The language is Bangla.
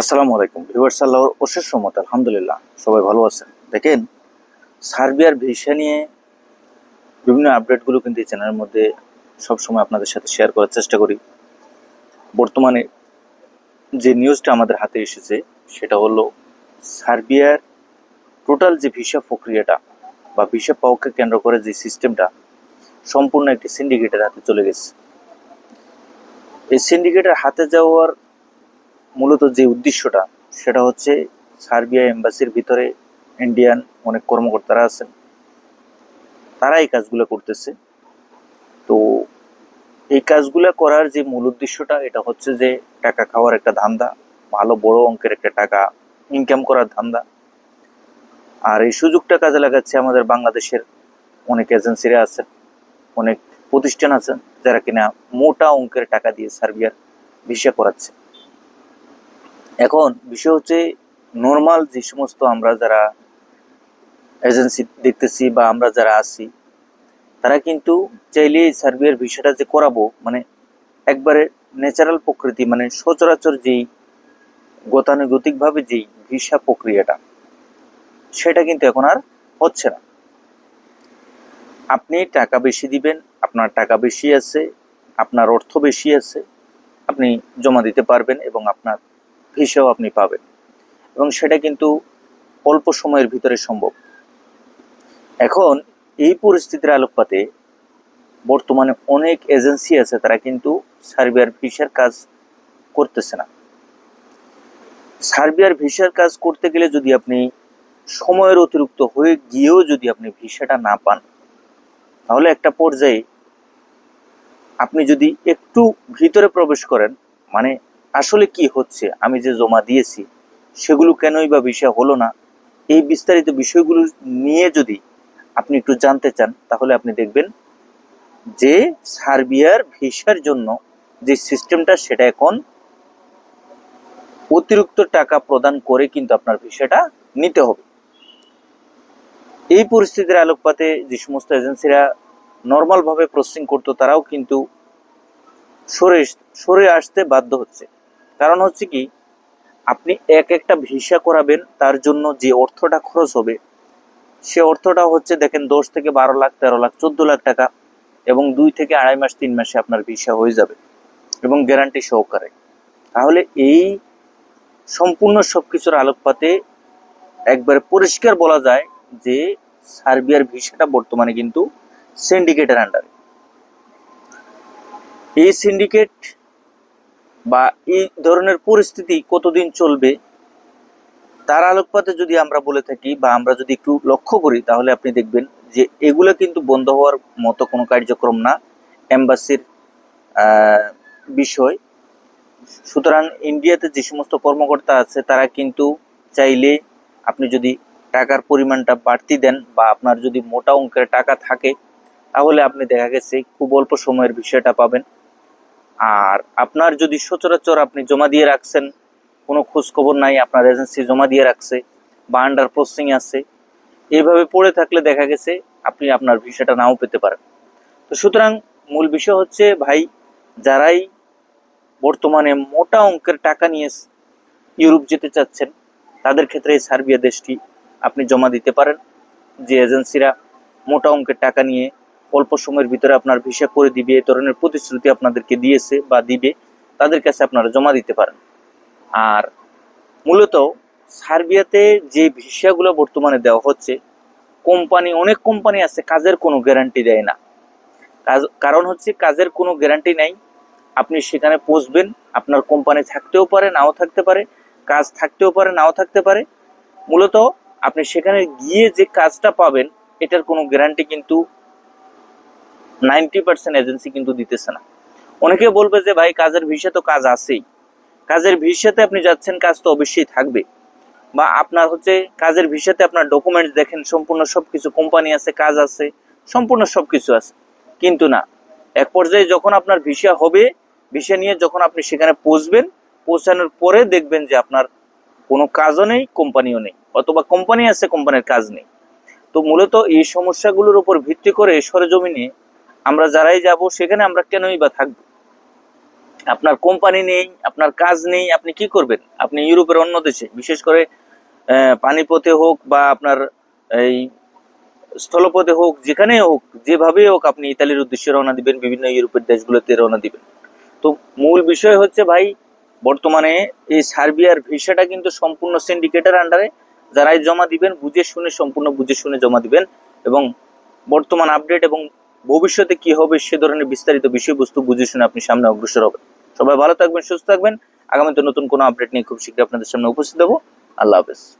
আসসালামু আলাইকুম। ভিউয়ার্স আল্লাহর অশেষ রহমত আলহামদুলিল্লাহ। সবাই ভালো আছেন? দেখেন সার্বিয়ার ভিসা নিয়ে বিভিন্ন আপডেটগুলো কিন্তু এই চ্যানেলের মধ্যে সবসময় আপনাদের সাথে শেয়ার করার চেষ্টা করি। বর্তমানে যে নিউজটা আমাদের হাতে এসেছে, সেটা হলো সার্বিয়ার টোটাল যে ভিসা প্রক্রিয়াটা বা ভিসা পাওয়াকে কেন্দ্র করে যে সিস্টেমটা সম্পূর্ণ একটি সিন্ডিকেটের হাতে চলে গেছে। এই সিন্ডিকেটের হাতে যাওয়ার মূলত যে উদ্দেশ্যটা, সেটা হচ্ছে সার্বিয়া এম্বাসির ভিতরে ইন্ডিয়ান অনেক কর্মকর্তারা আছেন। তারা এই কাজগুলো করতেছে। তো এই কাজগুলো করার যে মূল উদ্দেশ্যটা, এটা হচ্ছে যে টাকা খাওয়ার একটা ধান্দা, ভালো বড় অঙ্কের একটা টাকা ইনকাম করার ধান্দা। আর এই সুযোগটা কাজে লাগাচ্ছে আমাদের বাংলাদেশের অনেক এজেন্সিরা আছেন, অনেক প্রতিষ্ঠান আছেন, যারা কিনা মোটা অঙ্কের টাকা দিয়ে সার্বিয়ার ভিসা করাচ্ছে। এখন বিষয় হচ্ছে নর্মাল যে সমস্ত আমরা যারা এজেন্সি দেখতেছি বা আমরা যারা আছি, তারা কিন্তু চাইলে সার্বিয়ার ভিসাটা যে করাবো মানে একবারে ন্যাচারাল প্রকৃতি মানে সচরাচর যেই গতানুগতিকভাবে যেই ভিসা প্রক্রিয়াটা, সেটা কিন্তু এখন আর হচ্ছে না। আপনি টাকা বেশি দিবেন, আপনার টাকা বেশি আছে, আপনার অর্থ বেশি আছে, আপনি জমা দিতে পারবেন এবং আপনার ভিসাও আপনি পাবেন। এবং সেটা কিন্তু অল্প সময়ের ভিতরে সম্ভব। এখন এই পরিস্থিতির আলোকপাতে বর্তমানে অনেক এজেন্সি আছে, তারা কিন্তু সার্বিয়ার ভিসার কাজ করতেছে না। সার্বিয়ার ভিসার কাজ করতে গেলে যদি আপনি সময়ের অতিরিক্ত হয়ে গিয়েও যদি আপনি ভিসাটা না পান, তাহলে একটা পর্যায়ে আপনি যদি একটু ভিতরে প্রবেশ করেন মানে আসলে কি হচ্ছে? আমি যে জমা দিয়েছি, সেগুলো কেনই বা বিষয় হলো না? এই বিস্তারিত বিষয়গুলো নিয়ে যদি আপনি একটু জানতে চান, তাহলে আপনি দেখবেন যে সার্বিয়ার ভিসার জন্য যে সিস্টেমটা, সেটা এখন অতিরিক্ত টাকা প্রদান করে কিন্তু আপনার ভিসাটা নিতে হবে। এই পরিস্থিতির আলোকপাতে যে সমস্ত এজেন্সিরা নর্মালভাবে প্রসেসিং করতো, তারাও কিন্তু সরে সরে আসতে বাধ্য হচ্ছে। কারণ হচ্ছে কি, আপনি এক একটা ভিসা করাবেন, তার জন্য যে অর্থটা খরচ হবে, সে অর্থটা হচ্ছে দেখেন দশ থেকে বারো লাখ, তেরো লাখ, চোদ্দ লাখ টাকা এবং দুই থেকে আড়াই মাস, তিন মাসে আপনার ভিসা হয়ে যাবে এবং গ্যারান্টি সহকারে। তাহলে এই সম্পূর্ণ সবকিছুর আলোকপাতে একবারে পরিষ্কার বলা যায় যে সার্বিয়ার ভিসাটা বর্তমানে কিন্তু সিন্ডিকেটের আন্ডারে এই সিন্ডিকেট বা এই ধরনের পরিস্থিতি কতদিন চলবে, তার আলোকপাতে যদি আমরা বলে থাকি বা আমরা যদি একটু লক্ষ্য করি, তাহলে আপনি দেখবেন যে এগুলো কিন্তু বন্ধ হওয়ার মতো কোনো কার্যক্রম না, এম্বাসির বিষয়। সুতরাং ইন্ডিয়াতে যে সমস্ত কর্মকর্তা আছে, তারা কিন্তু চাইলে আপনি যদি টাকার পরিমাণটা বাড়তি দেন বা আপনার যদি মোটা অঙ্কের টাকা থাকে, তাহলে আপনি দেখা গেছে খুব অল্প সময়ের বিষয়টা পাবেন। আর আপনার যদি সচরাচর আপনি জমা দিয়ে রাখছেন, কোনো খোঁজ খবর নাই, আপনার এজেন্সি জমা দিয়ে রাখছে, বা আন্ডার প্রসেসিং আছে এইভাবে পড়ে থাকলে দেখা গেছে আপনি আপনার ভিসাটা নাও পেতে পারেন। তো সুতরাং মূল বিষয় হচ্ছে, ভাই, যারাই বর্তমানে মোটা অঙ্কের টাকা নিয়ে ইউরোপ যেতে চাচ্ছেন, তাদের ক্ষেত্রে এই সার্বিয়া দেশটি আপনি জমা দিতে পারেন। যে এজেন্সিরা মোটা অঙ্কের টাকা নিয়ে অল্প সময়ের ভিতরে আপনার ভিসা করে দিবে, এই ধরনের প্রতিশ্রুতি আপনাদেরকে দিয়েছে বা দিবে, তাদের কাছে আপনারা জমা দিতে পারেন। আর মূলত সার্বিয়াতে যে ভিসাগুলো বর্তমানে দেওয়া হচ্ছে, কোম্পানি, অনেক কোম্পানি আছে কাজের কোনো গ্যারান্টি দেয় না। কাজ, কারণ হচ্ছে কাজের কোনো গ্যারান্টি নাই। আপনি সেখানে পৌঁছবেন, আপনার কোম্পানি থাকতেও পারে, নাও থাকতে পারে, কাজ থাকতেও পারে, নাও থাকতে পারে। মূলত আপনি সেখানে গিয়ে যে কাজটা পাবেন, এটার কোনো গ্যারান্টি কিন্তু নাইনটি পার্সেন্ট এজেন্সি কিন্তু দিতেছে না। অনেকে বলবে যে, ভাই, কাজের ভিসা তো কাজ আছেই। কাজের ভিসাতে আপনি যাচ্ছেন, কাজ তো অবশ্যই থাকবে। বা আপনার হচ্ছে কাজের ভিসাতে আপনার ডকুমেন্টস দেখেন, সম্পূর্ণ সবকিছু কোম্পানি আছে, কাজ আছে, সম্পূর্ণ সবকিছু আছে। কিন্তু না, এক পর্যায়ে যখন আপনার ভিসা হবে, ভিসা নিয়ে যখন আপনি সেখানে পৌঁছবেন, পৌঁছানোর পরে দেখবেন যে আপনার কোনো কাজও নেই কোম্পানিও নেই, অথবা কোম্পানি আছে কোম্পানির কাজ নেই। তো মূলত এই সমস্যাগুলোর উপর ভিত্তি করে সরেজমিনে আমরা যারাই যাব, সেখানে আমরা কেনই বা থাকব? আপনার কোম্পানি নেই, আপনার কাজ নেই, আপনি কি করবেন? আপনি ইউরোপের অন্য দেশে, বিশেষ করে পানিপথে হোক বা আপনার এই স্থলপথে হোক যেখানেই হোক, যেভাবে হোক আপনি ইতালির উদ্দেশ্যে রওনা দিবেন, বিভিন্ন ইউরোপের দেশগুলোতে রওনা দিবেন। তো মূল বিষয় হচ্ছে ভাই, বর্তমানে এই সার্বিয়ার ভিসাটা কিন্তু সম্পূর্ণ সিন্ডিকেটের আন্ডারে যারাই জমা দিবেন, বুঝে শুনে, সম্পূর্ণ বুঝে শুনে জমা দিবেন এবং বর্তমান আপডেট এবং ভবিষ্যতে কি হবে সে ধরনের বিস্তারিত বিষয়বস্তু বুঝে শুনে আপনি সামনে অগ্রসর হবেন। সবাই ভালো থাকবেন, সুস্থ থাকবেন। আগামীতে নতুন কোনো আপডেট নিয়ে খুব শীঘ্রই আপনাদের সামনে উপস্থিত হব। আল্লাহ হাফেজ।